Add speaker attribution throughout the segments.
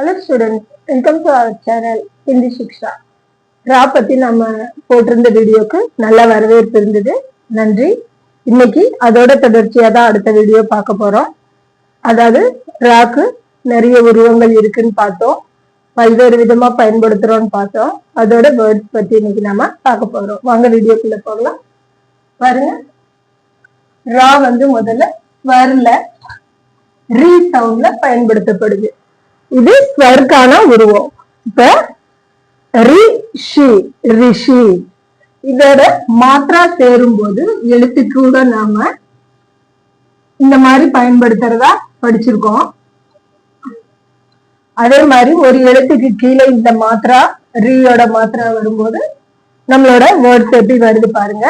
Speaker 1: Hello students welcome to our channel Hindi Shiksha ரா பத்தி நம்ம போட்டிருந்த வீடியோக்கு நல்ல வரவேற்பு இருந்தது. நன்றி. இன்னைக்கு அதோட தொடர்ச்சியா தான் அடுத்த வீடியோ பார்க்க போறோம். அதாவது ராக்கு நிறைய உருவங்கள் இருக்குன்னு பார்த்தோம். பல்வேறு விதமா பயன்படுத்துறோம்னு பார்த்தோம். அதோட வேர்ட்ஸ் பத்தி இன்னைக்கு நாம பார்க்க போறோம். வாங்க வீடியோக்குள்ள போகலாம். பாருங்க. ரா வந்து முதல்ல வரல. ரீ சவுண்ட்ல பயன்படுத்தப்படுது. இது ஸ்வர்கான உருவம். இப்ப ரிஷி ரிஷி. இதோட மாத்ரா சேரும் போது எழுத்து கூட நாம இந்த மாதிரி பயன்படுத்துறதா படிச்சிருக்கோம். அதே மாதிரி ஒரு எழுத்துக்கு கீழே இந்த மாத்ரா ரீயோட மாத்ரா வரும்போது நம்மளோட வேர்ட்ஸ் எப்படி வருது பாருங்க.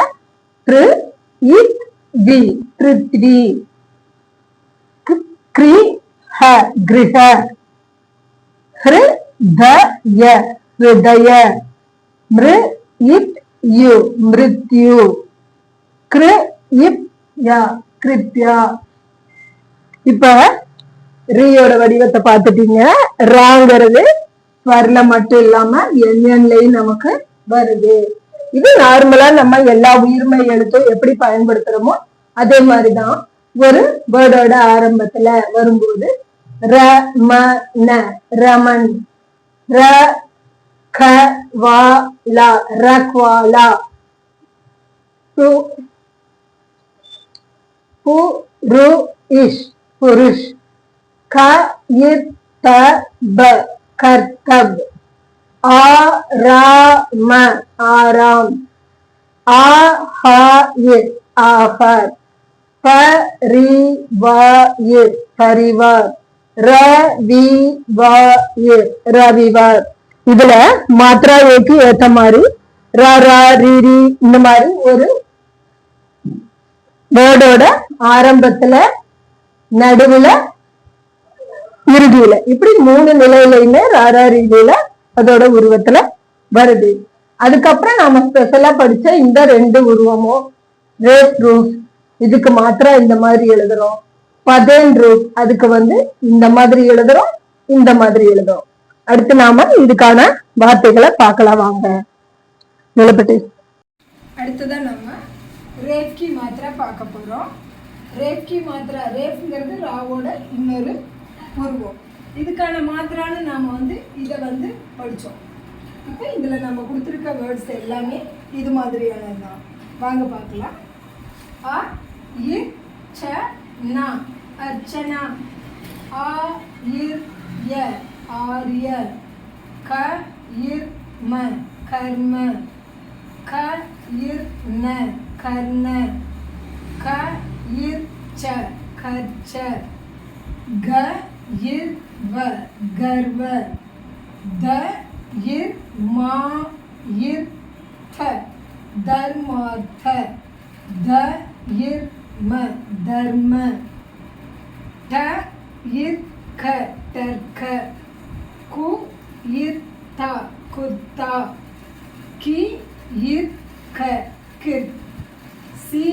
Speaker 1: த்ரு இத் வி த்ரி கிரி ஹ கிரிஹ ஹிருதய ஹிருதய மிரு இட் யு மிருத்யு. கிரு இப் யா கிருத்யா. இப்ப ரீயோட வடிவத்தை பார்த்துட்டீங்க. ராங்கிறது வரல மட்டும் இல்லாம எண்ணிலையும் நமக்கு வருது. இது நார்மலா நம்ம எல்லா உயிர்மை எழுத்தும் எப்படி பயன்படுத்துறோமோ அதே மாதிரிதான் ஒரு வேர்டோட ஆரம்பத்துல வரும்போது ரமண ரமன் ர க வா லா ரக்வாலா. பு பு ரு இஷ் புருஷ். க இ த ப கர்த்தப். ஆ ரா ம ஆராம். ஆ ஹா இத் ஆஃபர் பரிவார் பரிவார். ரவிவார் இதுல மாத்ரா ஏக்கு ஏத்த மாதிரி ரா ரா ரி இந்த மாதிரி ஒரு வேர்டோட ஆரம்பத்துல நடுவுல இறுதியில. இப்படி மூணு நிலையிலையுமே ராரா ரீதியில அதோட உருவத்துல வருது. அதுக்கப்புறம் நாம ஸ்பெஷலா படிச்ச இந்த ரெண்டு உருவமும் ரேஸ் ரூஸ் இதுக்கு மாத்திரம் இந்த மாதிரி எழுதுறோம் பதேன் ரூப் அதுக்கு வந்து இந்த மாதிரி எழுதுறோம் இந்த மாதிரி எழுதுறோம். அடுத்து நாம இதுக்கான வார்த்தைகளை பார்க்கலாம் வாங்க. நிலப்பட்டு.
Speaker 2: அடுத்ததான் நம்ம ரேப்கி மாத்திரா பார்க்க போகிறோம் ரேப்கி மாத்திரா ரேப்ங்கிறது ராவோட இன்னொரு உருவம். இதுக்கான மாத்திரான்னு நாம் வந்து இதை வந்து படித்தோம் இப்போ இதில் நம்ம கொடுத்துருக்க வேர்ட்ஸ் எல்லாமே இது மாதிரியானது தான் வாங்க பார்க்கலாம். ஆ இ ச நா அர்ச்சனா ஆ இர் ய ஆரிய க இர் ம கர்ம க இர் ந கர்ண க இர் ச கர்ச்ச க இர் வ கர்வ த இர் மா இர் த தர்மார்த்த த இர் ம தர்ம ட இர் க தர்க்க கு இர் த குத்தா கி இர் க கிர் சி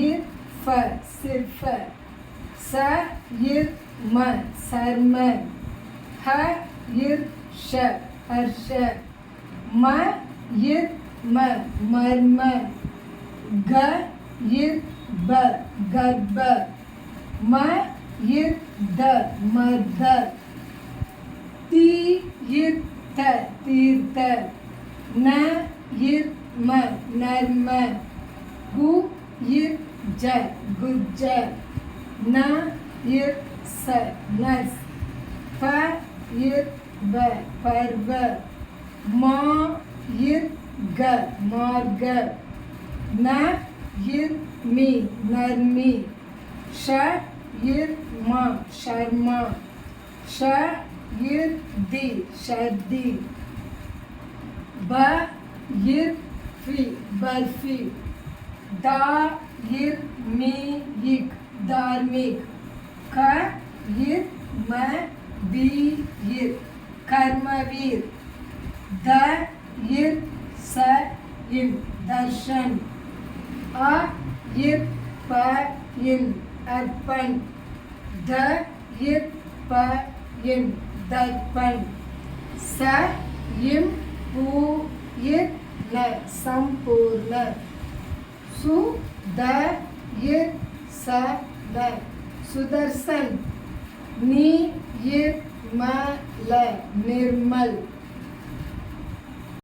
Speaker 2: இர் ஃப சிர்ஃப ச இர் ம சர்ம ஹ இர் ஷ ஹர்ஷ ம இர் ம மர்ம க இர் ப கர்ப்ப ம இர் த மர்த தி இர் த தீர்த்த ந இர் ம நர்ம கு இர் ஜ குஜ்ஜ ந இர் ச நஸ் ப இர் ப பர்வ மா இர் க மார்க ந yirmi, mermi. Şayırma, şarma. Şayırdi, şerdi. Bayırfi, berfi. Dairmiyik, धार्मिक कीर मीर कर्मवीर दर्शन அ இர் ப இன் அர்ப்பன் த இர் ப இன் தர்ப்பன் ச இம் பூ இர் ல சம்பூர்ண சு த இர் ச த சுதர்சன். நீ இர் ம ல நிர்மல்.